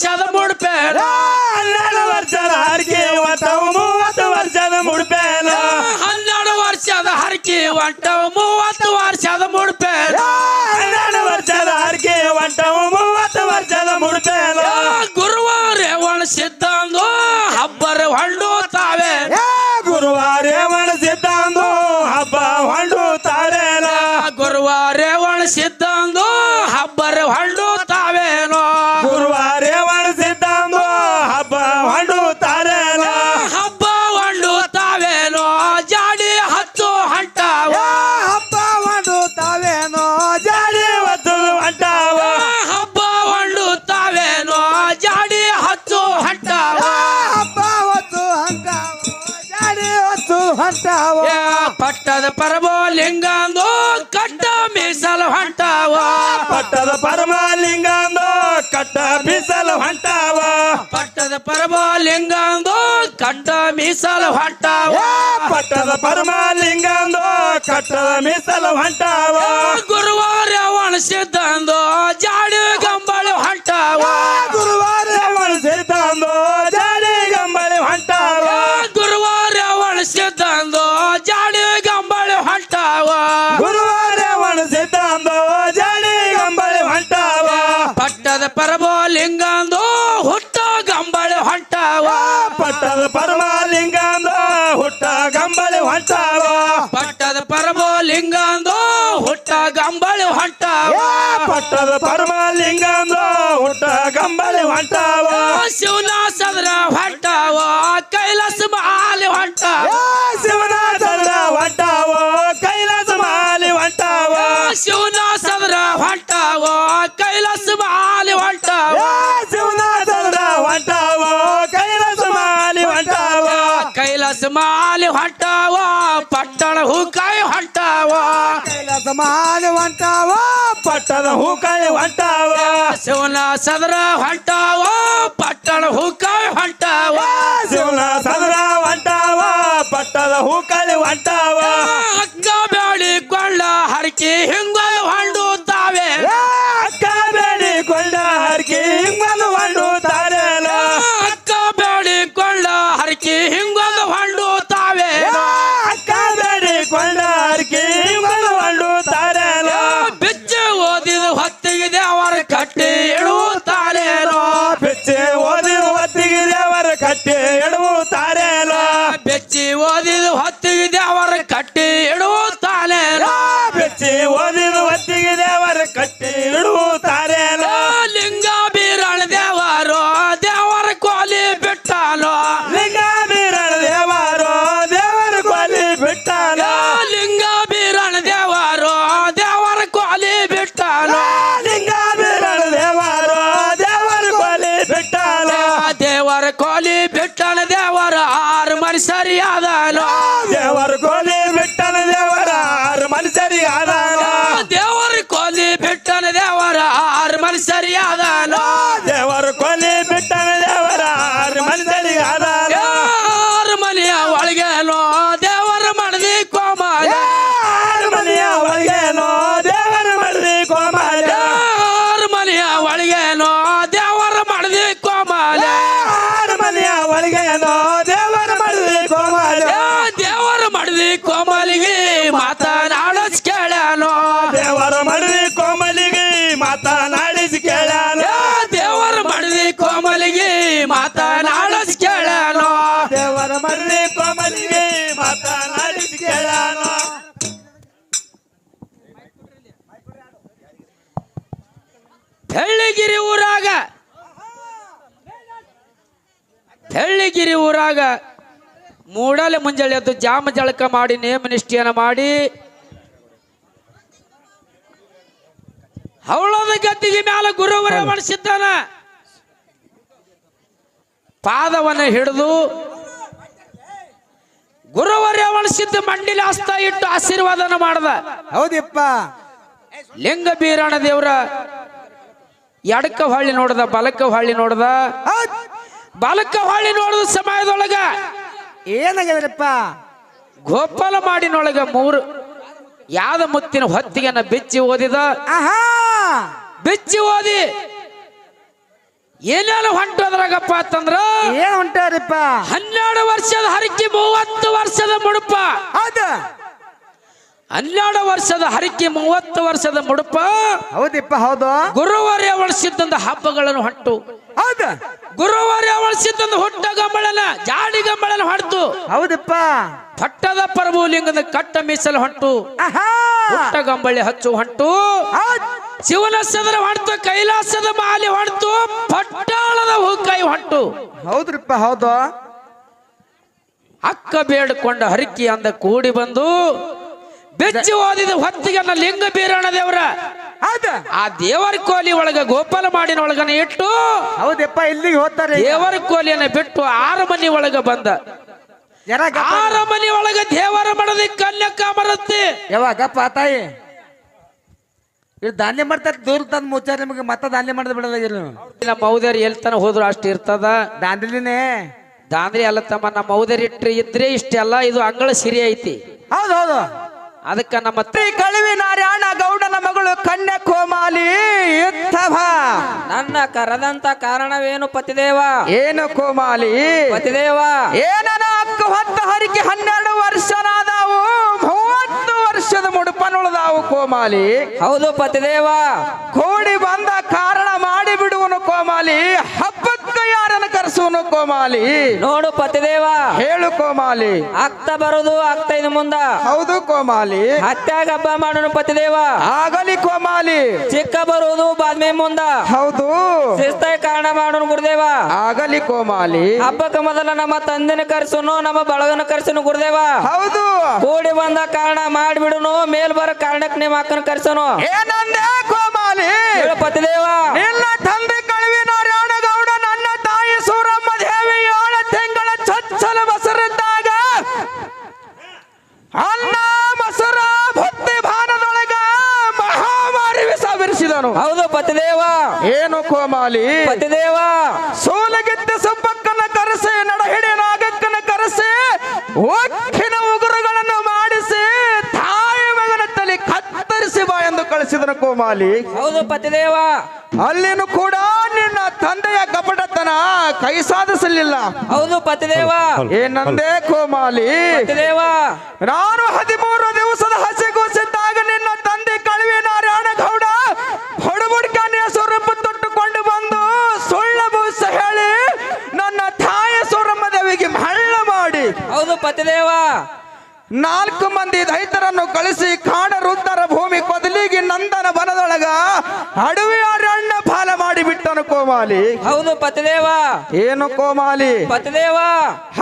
ವರ್ಷದ ಮುಡ್ಪೇಲ ಹನ್ನೆರಡು ವರ್ಷದ ಹರಕೆ ಒಟ್ಟವು ಮೂವತ್ತು ವರ್ಷದ ಮುಡ್ಪೇಲ ಹನ್ನೆರಡು ವರ್ಷದ ಹರಕೆ ಒಟ್ಟವು ಮೂವತ್ತು ವರ್ಷದ ಮುಡ್ಪೇಲ ಹನ್ನೆರಡು ವರ್ಷದ ಹರಕೆ ಒಟ್ಟವು ಮೂವತ್ತು ವರ್ಷದ ಮುಡ್ಪೇಲ ಗುರುವಾರ ಒಣಸಿದ್ದಂದು ಹಬ್ಬರ ಹೊಂಡು ತಾವೇ ಗುರುವಾರ ಸಿದ್ಧಾಂದು ಹಬ್ಬ ಹೊಂಡು ತಾರೇನ ಗುರುವಾರ ಒಣಸಿದ್ದಂದು ಹಬ್ಬರ ಹೊಂಡು ಪಟ್ಟದ ಪರಮಲಿಂಗಾಂದು ಕಟ್ಟ ಬಿಸಲು ಹೊಂಟಾವ. ಪಟ್ಟದ ಪರಮಲಿಂಗಾಂದು ಲಿಂಗಂದು ಕಟ್ಟ ಮೀಸಲು ಹೊಂಟಾವ. ಪಟ್ಟದ ಪರಮಲಿಂಗಾಂದು ಕಟ್ಟದ ಮೀಸಲು ಹೊಂಟಾವ. ಗುರುವಾರ ಒಣಸಿದ್ದಂದು ಜಾಡಿ ಪಟ್ಟದ ಪರಮಲಿಂಗಂದು ಹುಟ್ಟ ಗಂಬಳಿ ಹೊಂಟಾವ. ಶಿವನಾಸದ್ರ ಸದರ ಹೊಂಟಾವ ಕೈಲಾಸ ಮಾಲಿ ಹೊಂಟಾವ. ಶಿವನಾಸದ್ರ ಸದರ ಹೊಂಟಾವ ಕೈಲಾಸ ಮಾಲಿ ಹೊಂಟಾವ. ಶಿವನಾಸದ್ರ ಸದರ ಹೊಂಟಾವ ಕೈಲಾಸ ಮಾಲಿ ಹೊಂಟಾವ. ಶಿವನಾಸದ್ರ ಸದರ ಹೊಂಟಾವ ಕೈಲಾಸ ಮಾಲಿ ಹೊಂಟಾವ. ಕೈಲಾಸ ಮಾಲಿ ಹೊಂಟಾವ ಹೂಕಾಯಿ ಹೊಂಟಾವ. ಕೈಲಾಸ ಮಾಡಿ ಹೊಂಟಾವ ಪಟ್ಟದ ಹೂಕಾಯಿ ಹೊಂಟಾವ. ಶಿವನ ಸದರ ಹೊಂಟಾವ ಪಟ್ಟಣ ಹೂಕಾಯಿ ಹೊಂಟಾವ. ಶಿವನ ಸದರ ಹೊಂಟಾವ ಪಟ್ಟದ ಹೂಕಾಯಿ ಹೊಂಟಾವ. ಅಕ್ಕ ಬ್ಯಾಳಿ ಕೊಳ್ಳ ಹರಕಿ ಹಿಂಗ ಕೋಲಿ ಬಿಟ್ಟನ ದೇವರ ಆರು ಮನಿ ಸರಿಯಾದನೋ ಬೆಳ್ಳಿಗಿರಿ ಊರಾಗ. ತೆಳ್ಳಿಗಿರಿ ಊರಾಗ. ಮೂಡಲೆ ಮುಂಜಾನೆ ಎದ್ದು ಜಾಮ ಜಳಕ ಮಾಡಿ ನೇಮ ನಿಷ್ಠೆಯನ್ನು ಮಾಡಿ. ಹವಳದ ಗದ್ದಿಗೆ ಮ್ಯಾಲ ಗುರುವರ ಮಣಿಸಿದ್ದಾನ ಪಾದವನ್ನು ಹಿಡಿದು ಗುರುವರ ಒಳಸಿದ್ದ ಮಂಡಿಲಿ ಹಸ್ತ ಇಟ್ಟು ಆಶೀರ್ವಾದನ ಮಾಡ್ದ. ಹೌದಿಪ್ಪ. ಲಿಂಗ ಬೀರಣ ದೇವ್ರ ಎಡಕ್ಕ ಹೊಳ್ಳಿ ನೋಡ್ದ ಬಲಕ್ಕ ಹೊಳ್ಳಿ ನೋಡ್ದ? ಬಲಕ್ಕ ಹೊಳ್ಳಿ ನೋಡಿದ ಸಮಯದೊಳಗ. ಏನಾಗ್ಯದ್ರಪ್ಪ? ಗೋಪಾಲ ಮಾಡಿನೊಳಗ ಮೂರು ಯಾದ ಮುತ್ತಿನ ಹೊತ್ತಿಗೆನ ಬೆಚ್ಚಿ ಓದಿದ? ಬೆಚ್ಚಿ ಬಿಚ್ಚಿ ಓದಿ. ಏನೇನು ಹೊಂಟೋದ್ರಾಗಪ್ಪ ಅಂತಂದ್ರ? ಏನ್ ಹೊಂಟಾರಿಪ್ಪ ಹನ್ನೆರಡು ವರ್ಷದ ಹರಕೆ ಮೂವತ್ತು ವರ್ಷದ ಮುಡುಪ. ಹೌದು. ಹನ್ನೆರಡು ವರ್ಷದ ಹರಿಕೆ ಮೂವತ್ತು ವರ್ಷದ ಮುಡುಪ ಹೌದಿಪ್ಪ ಹೌದು. ಗುರುವಾರ ಬಳಸಿದ್ದಂತ ಹಬ್ಬಗಳನ್ನು ಹೊಟ್ಟು. ಹೌದ. ಗುರುವಾರ ಬಳಸಿದ್ದಂತ ಹುಟ್ಟ ಗಂಬಳನ ಜಾಡಿ ಗಂಬಳನ ಹೊಡ್ತು ಹೌದಪ್ಪ. ಪಟ್ಟದ ಪರಭುಲಿಂಗದ ಕಟ್ಟ ಮೀಸಲು ಹೊಂಟು ಹುಟ್ಟ ಗಂಬಳಿ ಹಚ್ಚು ಹೊಂಟು ಶಿವನ ಸದರ ಹೊಂಟು ಕೈಲಾಸದ ಮಾಲೆ ಹೊಂಟು ಪಟ್ಟಾಳದ ಹೂಕಾಯಿ ಹೊಂಟು ಹೌದ್ರಿಪ್ಪ ಹೌದು. ಅಕ್ಕ ಬೇಡಿಕೊಂಡ ಹರಿಕಿ ಅಂದ ಕೂಡಿ ಬಂದು ಬೆಚ್ಚಿ ಓದಿದ ಹೊತ್ತಿಗೆ ನನ್ನ ಲಿಂಗ ಬೀರಣ ದೇವರ. ಆ ದೇವರ ಕೋಲಿ ಒಳಗ ಗೋಪಾಲ ಮಾಡಿನ ಒಳಗನ ಇಟ್ಟು ಹೌದಪ್ಪ ಇಲ್ಲಿಗೆ ಹೋಗ್ತಾರೆ ದೇವರ ಕೋಲಿಯನ್ನ ಬಿಟ್ಟು ಆರು ಮನಿ ಒಳಗ ಬಂದ. ಆರು ಮನಿ ಒಳಗ ದೇವರ ಮಡದಿ ಕನ್ಯಕ ಬರುತ್ತೆ ಯಾವಾಗಪ್ಪ ತಾಯಿ. ಇದು ಧಾನ್ಯ ಮಾಡ್ತಾರೆ ದೂರ ತಂದು ಮುಚ್ಚಾರ ನಿಮಗೆ ಮತ್ತೆ ಧಾನ್ಯ ಮಾಡದ ಬಿಡೋದಾಗಿಲ್ಲ ನಮ್ಮ ಮೌದೇರಿ ಎಲ್ತನ ಹೋದ್ರು ಅಷ್ಟು ಇರ್ತದ. ದಾಂದ್ರಿನೇ ದಾಂದ್ರಿ ಅಲ್ಲ ತಮ್ಮ ನಮ್ಮ ಮೌದೇರಿ ಇಟ್ರೆ ಇದ್ರೆ ಇಷ್ಟೆಲ್ಲ ಇದು ಅಂಗಳ ಸಿರಿ ಐತಿ. ಹೌದು ಹೌದು. ಅದಕ್ಕ ನಮ್ಮ ತ್ರಿಕಳುವಿ ನಾರಾಯಣ ಗೌಡನ ಮಗಳು ಕನ್ಯಾಕೋಮಾಲಿ ಕೋಮಾಲಿ ನನ್ನ ಕರೆದಂತ ಕಾರಣವೇನು ಪತಿದೇವ? ಏನು ಕೋಮಾಲಿ? ಪತಿದೇವ. ಏನನ ಅಕ್ಕ ಹತ್ತು ಹರಿಕೆ ಹನ್ನೆರಡು ವರ್ಷನಾದವು ಮೂವತ್ತು ವರ್ಷದ ಮುಡುಪನುಳದಾವು ಕೋಮಾಲಿ. ಹೌದು ಪತಿದೇವ. ಕೂಡಿ ಬಂದ ಕಾರಣ ಮಾಡಿ ಬಿಡುವನು ಕೋಮಾಲಿ. ಹಬ್ಬಕ್ಕೆ ಯಾರನ್ನು ಕರೆಸುವನು ಕೋಮಾಲಿ. ನೋಡು ಪತಿದೇವ. ಹೇಳು ಕೋಮಾಲಿ. ಆಗ್ತಾ ಬರೋದು ಆಗ್ತಾ ಇನ್ನು ಮುಂದ. ಹೌದು ಕೋಮಾಲಿ. ಹತ್ಯಾಗ ಹಬ್ಬ ಮಾಡೋಣ ಪತಿದೇವ. ಆಗಲಿ ಕೋಮಾಲಿ. ಚಿಕ್ಕ ಬರುವುದು ಬಾದ್ಮೆ ಮುಂದ. ಹೌದು. ಶಿಸ್ತಾಗಿ ಕಾರಣ ಮಾಡೋಣ ಗುರುದೇವ. ಆಗಲಿ ಕೋಮಾಲಿ. ಹಬ್ಬಕ್ಕೆ ಮೊದಲ ನಮ್ಮ ತಂದೆನ ಕರೆಸುನು ನಮ್ಮ ಬಳಗನ ಕರೆಸುನು ಗುರುದೇವ. ಹೌದು. ಕೂಡಿ ಬಂದ ಕಾರಣ ಮಾಡಿಬಿಡುನು ಮೇಲ್ ಬರ ಕಾರಣಕ್ಕೆ ನಿಮ್ಮ ಅಕ್ಕನ ಕರೆಸೋನು. ಏನಂದೆ ಕೋಮಾಲಿ? ಹೇಳು ಪತಿದೇವ. ನಿನ್ನ ತಂದೆ ಅನ್ನ ಮೊಸರ ಭಕ್ತಿ ಭಾನದೊಳಗ ಮಹಾಮಾರಿ ವಿಷವಿರಿಸಿದನು ಹೌದು ಪತಿದೇವ. ಏನು ಕೋಮಾಲಿ? ಪತಿದೇವ. ಸೋಲಗೆದ್ದ ಸಂಪಕ್ಕನ ಕರೆಸಿ ನಡಹಿಡಿ ನಾಗಕ್ಕನ ಕರೆಸಿ ಒಕ್ಕಿನ ಉಗುರುಗಳನ್ನು ಮಾಡಿಸಿ ತಾಯಿ ಮಗನ ತಲೆ ಕತ್ತರಿಸಿ ಬಾ ಎಂದು ಕಳಿಸಿದನು ಕೋಮಾಲಿ. ಹೌದು ಪತಿದೇವ. ಅಲ್ಲಿನೂ ಕೂಡ ನಿನ್ನ ತಂದೆಯ ಕಪಟತನ ಕೈ ಸಾಧಿಸಲಿಲ್ಲ. ಹೌದು ಪತಿದೇವ. ಏನಂದೇ ಕೋಮಾಲಿ. ಪತಿದೇವ. ನಾನು ಹದಿಮೂರು ದಿವಸದ ಹಸಿಗೂಸಿದ್ದಾಗ ನಿನ್ನ ತಂದೆ ಕಳುವೆ ನಾರಾಯಣ ಗೌಡ ಹೊಡಬುಡ್ಕನೆಯ ಸ್ವರೂಪ ತೊಟ್ಟುಕೊಂಡು ಬಂದು ಸುಳ್ಳ ಬೂಸ ಹೇಳಿ ನನ್ನ ತಾಯ ಸ್ವರಮ್ಮ ದೇವಿಗೆ ಮಳ್ಳ ಮಾಡಿ. ಹೌದು ಪತಿದೇವ. ನಾಲ್ಕು ಮಂದಿ ದೈತರನ್ನು ಕಳಿಸಿ ಕಾಡ ಭೂಮಿ ಕೊದಲಿಗೆ ನಂದನ ಬನದೊಳಗ ಅಡವಿ ಅರಣ್ಯ ಫಾಲ ಮಾಡಿ ಬಿಟ್ಟನು ಕೋಮಾಲಿ. ಹೌದು ಪತಿದೇವ. ಏನು ಕೋಮಾಲಿ? ಪತಿದೇವ.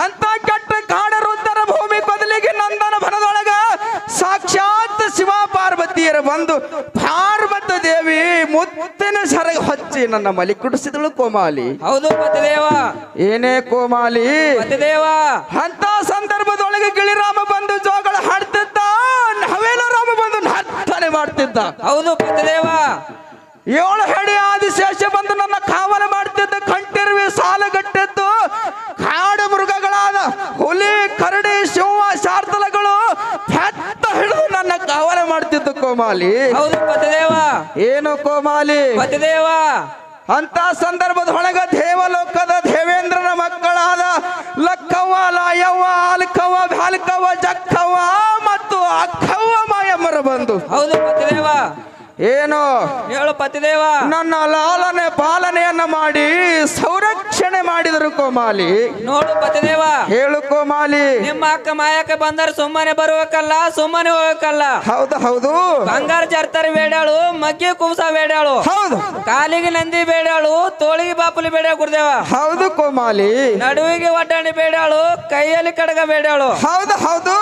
ಅಂತ ಕೆಟ್ಟ ಕಾಡ ಭೂಮಿ ಬದಲಿಗೆ ನಂದನ ಬನದೊಳಗ ಸಾಕ್ಷಾತ್ ಶಿವ ಪಾರ್ವತಿಯರು ಬಂದು ಪಾರ್ವತ ದೇವಿ ಮುತ್ತಿನ ಸರಗ ಹಚ್ಚಿ ನನ್ನ ಮಲಿ ಕುಡಿಸಿದಳು ಕೋಮಾಲಿ. ಹೌದು ಪತಿದೇವ. ಏನೇ ಕೋಮಾಲಿ. ಪತಿದೇವ. ಅಂತ ಸಂದರ್ಭದೊಳಗೆ ಗಿಳಿರಾಮ ಬಂದು ಜೋಗಳ ಹಾಡ್ತಿದ್ದ ನವೇಲ ರಾಮ ಬಂದು ಹತ್ತನೆ ಮಾಡ್ತಿದ್ದ. ಹೌದು ಪತಿದೇವ. ಏಳು ಹೆಡಿ ಆದಿಶೇಷ ಬಂದು ನನ್ನ ಕಾವಲ ಮಾಡ್ತಿದ್ದ ಕಂಟಿರುವೆ ಸಾಲುಗಟ್ಟಿದ್ದು ಕಾಡು ಮೃಗಗಳಾದ ಹುಲಿ ಕರಡಿ ಶಿವ ಶಾರ್ದಲಗಳು ಹೆತ್ತ ಹಿಡಿದು ನನ್ನ ಕಾವಲ ಮಾಡ್ತಿದ್ದು ಕೋಮಾಲಿ? ಹೌದು ಪತಿದೇವ. ಏನು ಕೋಮಾಲಿ? ಪತಿದೇವ. ಅಂತ ಸಂದರ್ಭದೊಳಗ ದೇವಲೋಕದ ದೇವೇಂದ್ರನ ಮಕ್ಕಳಾದ ಲಕ್ಕವ್ವ ಲಾಯವ್ವ ಅಲ್ಕವ್ವ ಭಾಲ್ಕವ್ವ ಜಕ್ಕವ್ವ ಮತ್ತು ಅಕ್ಕವ್ವ ಏನು? ಹೇಳು ಪತಿದೇವ. ನನ್ನ ಲಾಲನೆ ಪಾಲನೆಯನ್ನ ಮಾಡಿ ಸಂರಕ್ಷಣೆ ಮಾಡಿದರು ಕೋಮಾಲಿ. ನೋಡು ಪತಿದೇವ. ಹೇಳು ಕೋಮಾಲಿ. ನಿಮ್ಮ ಅಕ್ಕ ಮಾಯಕ ಬಂದರೆ ಸುಮ್ಮನೆ ಬರಬೇಕಲ್ಲ ಸುಮ್ಮನೆ ಹೋಗಕ್ಕಲ್ಲ. ಹೌದು ಹೌದು. ಬಂಗಾರ ಜರ್ತಾರಿ ಬೇಡಾಳು ಮಗ್ಗಿ ಕುಂಸ ಬೇಡಾಳು ಹೌದು. ಕಾಲಿಗೆ ನಂದಿ ಬೇಡಾಳು ತೋಳಿಗೆ ಬಾಪುಲಿ ಬೇಡ ಗುರುದೇವ. ಹೌದು ಕೋಮಾಲಿ. ನಡುವಿಗೆ ಒಡ್ಡಾಣಿ ಬೇಡಾಳು ಕೈಯಲ್ಲಿ ಕಡಗ ಬೇಡಾಳು ಹೌದು ಹೌದು.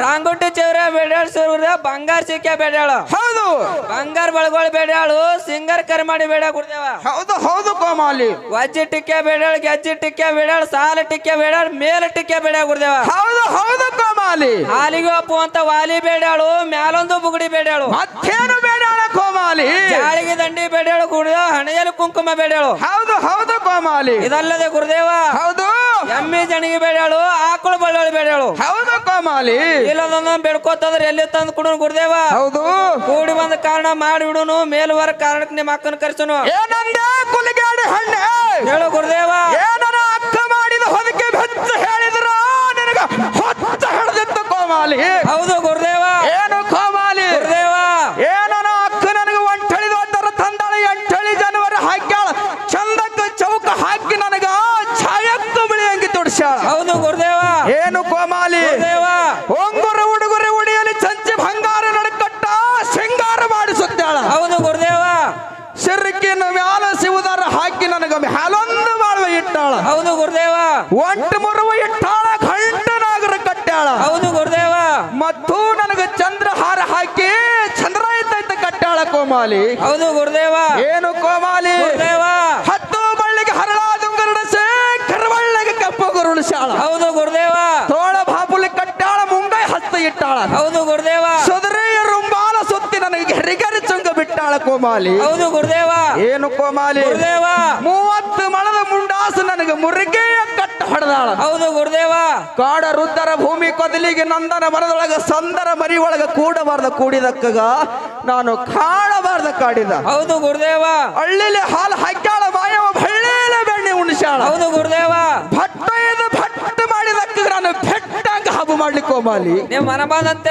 ರಾಂಗುಟ್ಟಿ ಚೌರ ಬೇಡಾಳು ಸೂರ್ಯ ಬಂಗಾರ ಸಿಕ್ಕ ಬೇಡಾಳು ಹೌದು. ಬಂಗಾರ ಬಳಗೋಳು ಬೇಡಾಳು ಸಿಂಗರ್ ಕರ್ಮಾಡಿ ಬೇಡ ಗುರುದೇವ ಹೌದು ಹೌದು ಕೋಮಾಲಿ. ವಜ್ಜಿ ಟಿಕ್ಕೆ ಬೇಡಾಳು ಗೆಜ್ಜಿ ಟಿಕ್ಕೆ ಬೇಡಾಳು ಸಾಲ ಟಿಕ್ಕೆ ಬೇಡಾಳು ಮೇಲ ಟಿಕ್ಕೆ ಬೇಡ ಗುರುದೇವ ಹೌದು ಹೌದು ಕೋಮಾಲಿ. ಹಾಲಿಗೆ ಒಪ್ಪು ಅಂತ ವಾಲಿ ಬೇಡಾಳು ಮ್ಯಾಲೊಂದು ಬುಗುಡಿ ಬೇಡಾಳು ಮತ್ತೇನು ಬೇಡಾಳ ಕೋಮಾಲಿ? ಜಾಳಿಗೆ ದಂಡಿ ಬೇಡಾಳು ಕುಡ್ದ ಹಣೆಯಲ್ಲಿ ಕುಂಕುಮ ಬೇಡಾಳು ಹೌದು ಹೌದು ಕೋಮಾಲಿ. ಇದಲ್ಲದೆ ಗುರುದೇವ ಹೌದು. ಎಮ್ಮಿ ಜನಿಗೆ ಬೇಡಾಳು ಆಕಳು ಬಳ್ಳಾಳು ಬೇಡಾಳು ಹೌದು ಕೋಮಾಲಿ. ಇಲ್ಲದನ್ನ ಬೆಳ್ಕೋತಂದ್ರೆ ಎಲ್ಲಿ ತಂದು ಕೊಡೋನು ಗುರುದೇವ? ಹೌದು. ಕೂಡಿ ಬಂದ ಕಾರಣ ಮಾಡಿಬಿಡುನು ಮೇಲ್ವರ ಕಾರಣಕ್ಕೆ ನಿಮ್ಮ ಅಕ್ಕನ ಕರ್ಸನು. ಏನಂದೆ ಕುಲಿಗಾಡಿ ಹಣ್ಣೆ? ಹೇಳು ಗುರುದೇವ. ಏನನ ಅಕ್ಕ ಮಾಡಿದ ಹೊದಕೆ ಬೆಚ್ಚ ಹೇಳಿದ್ರ ನಿನಗ ಹೊತ್ತ ಹಿಡ್ದಿತ್ತು ಕೋಮಾಲಿ. ಹೌದು ಗುರುದೇವ ಏನು ಕೋಮಾಲಿ ಗುರುದೇವ ಏನನ ಅಕ್ಕ ನನಗೆ ಒಂಟಳಿದ ಒಂದರ ತಂದಾಳ ಎಂಟಳಿ ಜನವರಿ ಹಾಕ್ಯಾಳ ಚಂದಕ್ಕ ಚೌಕ ಹಾಕಿ ನನಗ ಛಾಯಕ್ಕ ಬಿಳಿ ಅಂಗಿ ತೊಡ್ಸ್ಯಾಳ ಹೌದು ಗುರುದೇವ ಏನು ಕೋಮಾಲಿ? ಗುರುದೇವ. ಉಂಗುರ ಉಡಿಯಲ್ಲಿ ಉಡಿಯಲಿ ಚಂಚಿ ಬಂಗಾರ ನಡಕಟ್ಟ ಶೃಂಗಾರ ಮಾಡಿಸುತ್ತಾಳ. ಹೌದು ಗುರುದೇವ. ಸಿರ್ಕಿನ ಮ್ಯಾಲ ಸಿವುದಾರ ಹಾಕಿ ನನಗ ಮ್ಯಾಲೊಂದು ಬಾಳ್ವ ಇಟ್ಟಾಳ. ಹೌದು ಗುರುದೇವ. ಒಂಟು ಮುರುವು ಇಟ್ಟಾಳ ಗಂಟನಾಗರ ಕಟ್ಟಾಳ. ಹೌದು ಗುರುದೇವ. ಮತ್ತು ನನಗ ಚಂದ್ರಹಾರ ಹಾಕಿ ಚಂದ್ರ ಇದ್ದೈತ ಕಟ್ಟಾಳ ಕೋಮಾಲಿ. ಹೌದು ಗುರುದೇವ. ಏನು ಕೋಮಾಲಿ? ಗುರುದೇವ. ಹತ್ತು ಬಳ್ಳಿಗೆ ಕರವಳ್ಳಿಗೆ ಹೌದು ಗುರುದೇವ. ತೋಳ ಬಾಪುಲಿ ಕಟ್ಟಾಳ ಮುಂಗೈ ಹಸ್ತ ಇಟ್ಟಾಳ. ಹೌದು ಗುರುದೇವ. ಸುದರೆಯ ರುಂಬಾಲ ಸುತ್ತಿ ನನಗೆ ಹೆರಿಗರಿ ಚುಂಗ ಬಿಟ್ಟಾಳ ಕೋಮಾಲಿ. ಹೌದು ಗುರುದೇವ. ಏನು ಕೋಮಾಲಿ? ಗುರುದೇವ. ಮೂವತ್ತು ಮಳದ ಮುಂಡಾಸು ನನಗೆ ಮುರುಗೆಯ ಕಟ್ಟ ಹೊಡೆದಾಳ. ಹೌದು ಗುರುದೇವ. ಕಾಡ ರುದ್ದರ ಭೂಮಿ ಕೊದಲಿಗೆ ನಂದನ ಮರದೊಳಗ ಸಂದರ ಮರಿ ಒಳಗ ಕೂಡಬಾರ್ದ ಕೂಡಿದಕ್ಕಗ ನಾನು ಕಾಡಬಾರ್ದ ಕಾಡಿದ. ಹೌದು ಗುರುದೇವ. ಹಳ್ಳಿಲಿ ಹಾಲು ಹಾಕ್ಯಾಳ ಮಾಯವ ಬಳ್ಳಿಲ ಬೆಣ್ಣೆ ಉಣಿಸ್ಯಾಳ. ಹೌದು ಗುರುದೇವ. ಭಟ್ಟ ಹಬ್ಬ ಮಾಡ್ಲಿಕ್ಕೆ ಹೋಮಾಲಿ ನೀವು ಮನ ಬಂದಂತೆ